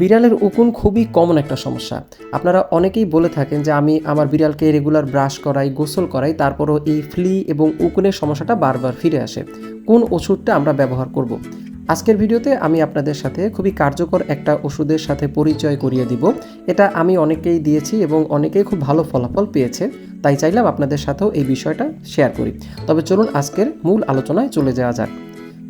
বিড়ালের উকুন খুবই কমন একটা সমস্যা। আপনারা অনেকেই বলে থাকেন যে আমি আমার বিড়ালকে রেগুলার ব্রাশ করাই, গোসল করাই, তারপরও এই ফ্লি এবং উকুনের সমস্যাটা বারবার ফিরে আসে। কোন ওষুধটা আমরা ব্যবহার করব। আজকের ভিডিওতে আমি আপনাদের সাথে খুবই কার্যকর একটা ওষুধের সাথে পরিচয় করিয়ে দিব। এটা আমি অনেকেই দিয়েছি এবং অনেকেই খুব ভালো ফলাফল পেয়েছে, তাই চাইলাম আপনাদের সাথেও এই বিষয়টা শেয়ার করি। তবে চলুন আজকের মূল আলোচনায় চলে যাওয়া যাক।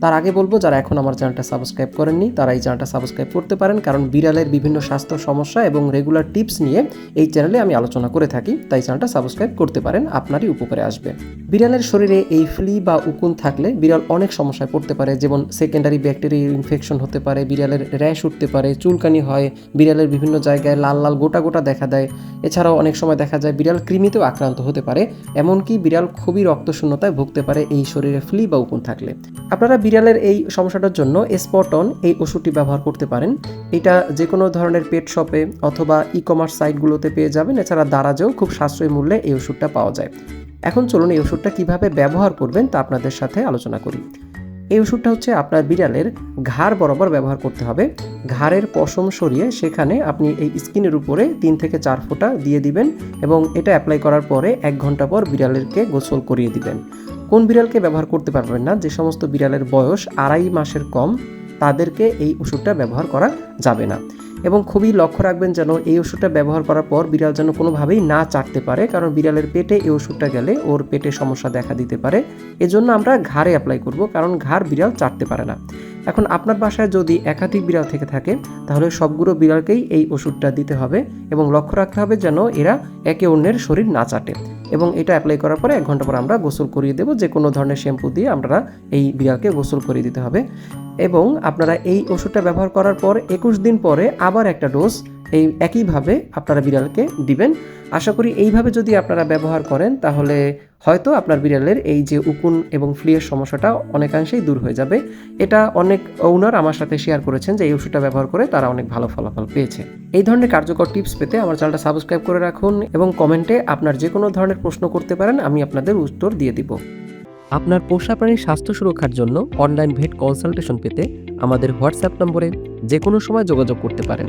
তার আগে বলব, যারা এখন আমার চ্যানেলটা সাবস্ক্রাইব করেননি, তারা এই চ্যানেলটা সাবস্ক্রাইব করতে পারেন, কারণ বিড়ালের বিভিন্ন স্বাস্থ্য সমস্যা এবং রেগুলার টিপস নিয়ে এই চ্যানেলে আমি আলোচনা করে থাকি, তাই চ্যানেলটা সাবস্ক্রাইব করতে পারেন, আপনারই উপকারে আসবে। বিড়ালের শরীরে এই ফ্লি বা উকুন থাকলে বিড়াল অনেক সমস্যায় পড়তে পারে, যেমন সেকেন্ডারি ব্যাকটেরিয়াল ইনফেকশন হতে পারে, বিড়ালের র্যাশ উঠতে পারে, চুলকানি হয়, বিড়ালের বিভিন্ন জায়গায় লাল লাল গোটা গোটা দেখা দেয়। এছাড়াও অনেক সময় দেখা যায় বিড়াল কৃমিতেও আক্রান্ত হতে পারে, এমনকি বিড়াল খুবই রক্তশূন্যতায় ভুগতে পারে এই শরীরে ফ্লি বা উকুন থাকলে। আপনারা বিড়ালের এই সমস্যাটার জন্য স্পটন এই ওষুধটি ব্যবহার করতে পারেন। এটা যে কোনো ধরনের পেট শপে অথবা ই কমার্স সাইটগুলোতে পেয়ে যাবেন। এছাড়া দারাজেও খুব সাশ্রয়ী মূল্যে এই ওষুধটা পাওয়া যায়। এখন চলুন এই ওষুধটা কীভাবে ব্যবহার করবেন তা আপনাদের সাথে আলোচনা করি। এই ওষুধটা হচ্ছে আপনার বিড়ালের ঘাড় বরাবর ব্যবহার করতে হবে। ঘাড়ের পশম সরিয়ে সেখানে আপনি এই স্কিনের উপরে তিন থেকে চার ফোঁটা দিয়ে দিবেন এবং এটা অ্যাপ্লাই করার পরে এক ঘণ্টা পর বিড়ালেরকে গোসল করিয়ে দিবেন। কোন বিড়ালকে ব্যবহার করতে পারবেন না? যে সমস্ত বিড়ালের বয়স আড়াই মাসের কম, তাদেরকে এই ওষুধটা ব্যবহার করা যাবে না। এবং খুবই লক্ষ্য রাখবেন যেন এই ওষুধটা ব্যবহার করার পর বিড়াল যেন কোনোভাবেই না চাটতে পারে, কারণ বিড়ালের পেটে এই ওষুধটা গেলে ওর পেটে সমস্যা দেখা দিতে পারে। এজন্য আমরা ঘাড়ে অ্যাপ্লাই করব, কারণ ঘাড় বিড়াল চাটতে পারে না। এখন আপনার বাসায় যদি একাধিক বিড়াল থেকে থাকে, তাহলে সবগুলো বিড়ালকেই এই ওষুধটা দিতে হবে এবং লক্ষ্য রাখতে হবে যেন এরা একে অন্যের শরীর না চাটে। এবং এটা অ্যাপ্লাই করার পরে এক ঘণ্টা পর আমরা গোসল করিয়ে দেবো, যে কোনো ধরনের শ্যাম্পু দিয়ে আমরা এই বিড়ালকে গোসল করিয়ে দিতে হবে। এবং আপনারা এই ওষুধটা ব্যবহার করার পর একুশ দিন পরে আবার একটা ডোজ এই একইভাবে আপনারা বিড়ালকে দিবেন। আশা করি এইভাবে যদি আপনারা ব্যবহার করেন, তাহলে হয়তো আপনার বিড়ালের এই যে উকুন এবং ফ্লিয়ের সমস্যাটা অনেকাংশেই দূর হয়ে যাবে। এটা অনেক ওনার আমার সাথে শেয়ার করেছেন যে এই ওষুধটা ব্যবহার করে তারা অনেক ভালো ফলাফল পেয়েছে। এই ধরনের কার্যকর টিপস পেতে আমার চ্যানেলটা সাবস্ক্রাইব করে রাখুন এবং কমেন্টে আপনার যে কোনো ধরনের প্রশ্ন করতে পারেন, আমি আপনাদের উত্তর দিয়ে দিব। আপনার পোষা প্রাণীর স্বাস্থ্য সুরক্ষার জন্য অনলাইন ভেট কনসালটেশন পেতে আমাদের হোয়াটসঅ্যাপ নম্বরে যে কোনো সময় যোগাযোগ করতে পারেন।